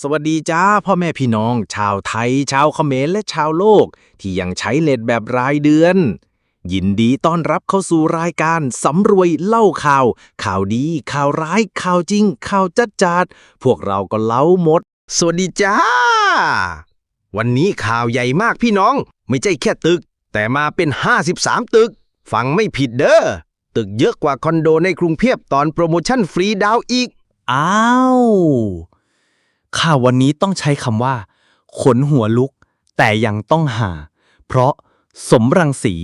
สวัสดีจ้าพ่อแม่พี่น้อง ชาวไทย ชาวเขมรและชาวโลก ที่ยังใช้เน็ตแบบรายเดือน ยินดีต้อนรับเข้าสู่รายการสำรวยเล่าข่าว ข่าวดี ข่าวร้าย ข่าวจริง ข่าวจัดจาดพวกเราก็เล่าหมด สวัสดีจ้า วันนี้ข่าวใหญ่มากพี่น้อง ไม่ใช่แค่ตึก แต่มาเป็น 53 ตึก ฟังไม่ผิดเด้อตึกเยอะกว่าคอนโดในกรุงเทพตอนโปรโมชั่นฟรีดาวอีกอ้าว ข่าววันนี้ต้องใช้คำว่า ขนหัวลุก แต่ยังต้องหา เพราะสมรังสี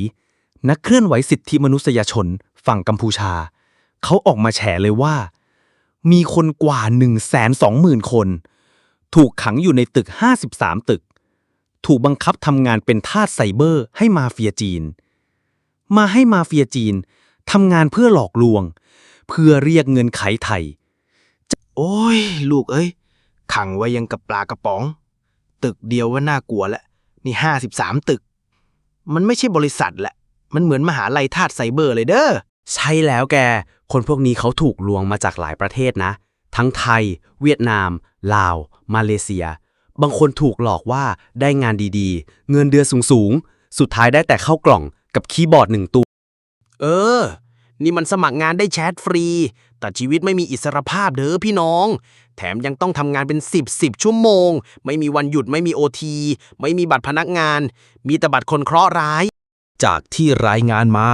นักเคลื่อนไหวสิทธิมนุษยชนฝั่งกัมพูชา เขาออกมาแฉเลยว่า มีคนกว่า 1 2 0 0 0 0 คน ถูกขังอยู่ในตึก 53 ตึก ถูกบังคับทำงานเป็นทาสไซเบอร์ให้มาเฟียจีน มาให้มาเฟียจีนทำงานเพื่อหลอกลวง เพื่อเรียกเงินไขไทย โอ้ย ลูกเอ้ย ขังไว้ยังกับปลากระป๋อง ตึกเดียวว่าน่ากลัวแล้วนี่ห้าสิบสามตึก มันไม่ใช่บริษัทแหละ มันเหมือนมหาลัยธาตุไซเบอร์เลยเด้อ ใช่แล้วแก คนพวกนี้เขาถูกลวงมาจากหลายประเทศนะ ทั้งไทย เวียดนาม ลาว มาเลเซีย บางคนถูกหลอกว่าได้งานดีๆ เงินเดือนสูงๆ สุดท้ายได้แต่เข้ากล่องกับคีย์บอร์ดหนึ่งตัว เออ นี่มันสมัครงานได้แชทฟรี แต่ชีวิตไม่มีอิสรภาพเด้อพี่น้อง แถมยังต้องทำงานเป็น 10 10 ชั่วโมง ไม่มีวันหยุดไม่มีโอทีไม่มีบัตรพนักงาน มีแต่บัตรคนเคราะห์ร้าย จากที่รายงานมา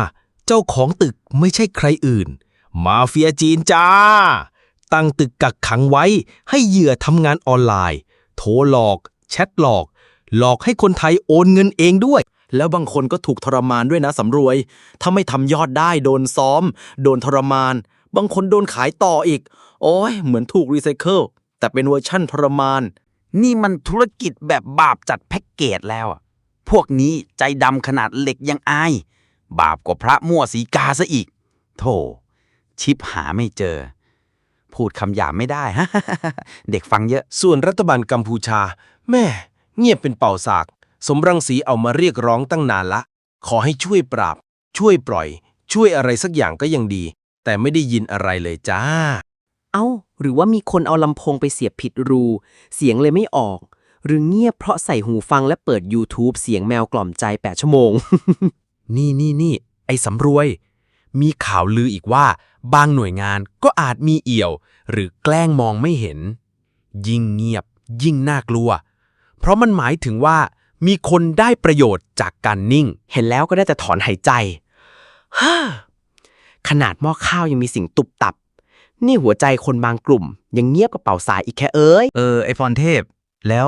เจ้าของตึกไม่ใช่ใครอื่น มาเฟียจีนจ้า ตั้งตึกกักขังไว้ให้เหยื่อทำงานออนไลน์ โทรหลอก แชทหลอก หลอกให้คนไทยโอนเงินเองด้วย แล้วบางคนก็ถูกทรมานด้วยนะสำรวย ถ้าไม่ทำยอดได้โดนซ้อม โดนทรมาน บางคนโดนขายต่ออีก โอ้ยเหมือนถูกรีไซเคิลแต่เป็นเวอร์ชั่นทรมาน นี่มันธุรกิจแบบบาปจัดแพ็กเกจแล้วอะพวกนี้ใจดำขนาดเหล็กยังอาย บาปกว่าพระมั่วสีกาซะอีก โธ่ชิปหาไม่เจอ พูดคำหยาบไม่ได้ฮะเด็กฟังเยอะ ส่วนรัฐบาลกัมพูชา แม่ เงียบเป็นเป่าสาก สมรังสีเอามาเรียกร้องตั้งนานละ ขอให้ช่วยปราบ ช่วยปล่อย ช่วยอะไรสักอย่างก็ยังดี แต่ไม่ได้ยินอะไรเลยจ้า เอ้า หรือว่ามีคนเอาลำโพงไปเสียบผิดรู เสียงเลยไม่ออก หรือเงียบเพราะใส่หูฟังและเปิด YouTube เสียงแมวกล่อมใจ 8 ชั่วโมง นี่นี่นี่ไอ้สำรวย มีข่าวลืออีกว่า บางหน่วยงานก็อาจมีเอี่ยว หรือแกล้งมองไม่เห็น ยิ่งเงียบ ยิ่งน่ากลัว เพราะมันหมายถึงว่า มีคนได้ประโยชน์จากการนิ่ง เห็นแล้วก็ได้แต่ถอนหายใจฮ่าขนาดหม้อข้าวยังมีสิ่งตุบตับ นี่หัวใจคนบางกลุ่ม ยังเงียบกระเป๋าสายอีกแค่เอ้ย เออ ไอพรเทพ แล้ว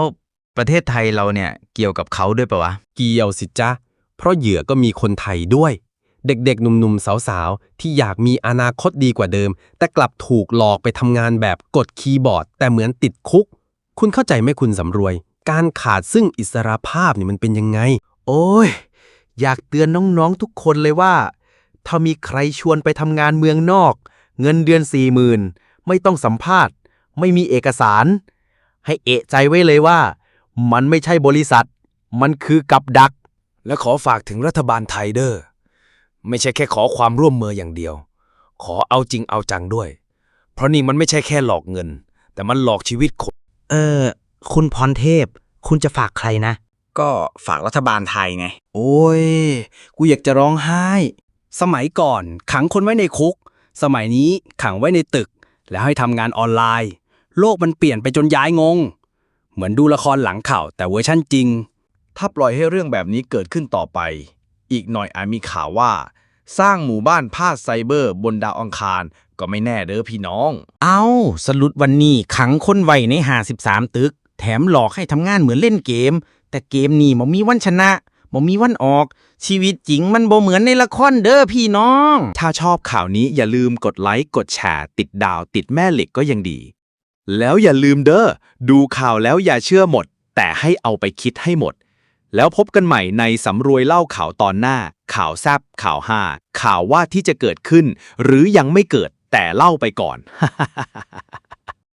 ประเทศไทยเราเนี่ยเกี่ยวกับเขาด้วยปะวะ เกี่ยวสิจ๊ะ เพราะเหยื่อก็มีคนไทยด้วย เด็กๆ หนุ่มๆ สาวๆ ที่อยากมีอนาคตดีกว่าเดิม แต่กลับถูกหลอกไปทำงานแบบกดคีย์บอร์ด แต่เหมือนติดคุก คุณเข้าใจไหมคุณสำรวย การขาดซึ่งอิสรภาพนี่มันเป็นยังไง โอ้ย อยากเตือนน้องๆทุกคนเลยว่า ถ้ามีใครชวนไปทำงานเมืองนอก เงินเดือนสี่หมื่นไม่ต้องสัมภาษณ์ ไม่มีเอกสาร ให้เอะใจไว้เลยว่า มันไม่ใช่บริษัท มันคือกับดัก และขอฝากถึงรัฐบาลไทยเด้อไม่ใช่แค่ขอความร่วมมืออย่างเดียว ขอเอาจริงเอาจังด้วย เพราะนี่มันไม่ใช่แค่หลอกเงิน แต่มันหลอกชีวิตคน เออ คุณพรเทพ คุณจะฝากใครนะ ก็ฝากรัฐบาลไทยไง โอ้ย กูอยากจะร้องไห้ สมัยก่อนขังคนไว้ในคุก สมัยนี้ขังไว้ในตึก แล้วให้ทำงานออนไลน์ โลกมันเปลี่ยนไปจนย้ายงง เหมือนดูละครหลังข่าวแต่เวอร์ชั่นจริง ถ้าปล่อยให้เรื่องแบบนี้เกิดขึ้นต่อไป อีกหน่อยอาจมีข่าวว่า สร้างหมู่บ้านพาดไซเบอร์บนดาวอังคารก็ไม่แน่เด้อพี่น้อง เอาสรุดวันนี้ขังคนไว้ใน53ตึก แถมหลอกให้ทำงานเหมือนเล่นเกม แต่เกมนี่มันมีวันชนะมันมีวันออก ชีวิตจริงมันบ่เหมือนในละครเด้อพี่น้อง ถ้าชอบข่าวนี้อย่าลืมกดไลค์กดแชร์ติดดาวติดแม่เหล็กก็ยังดี แล้วอย่าลืมเด้อดูข่าวแล้วอย่าเชื่อหมด แต่ให้เอาไปคิดให้หมด แล้วพบกันใหม่ในสำรวยเล่าข่าวตอนหน้า ข่าวแซบข่าวห้าข่าวว่าที่จะเกิดขึ้น หรือยังไม่เกิดแต่เล่าไปก่อน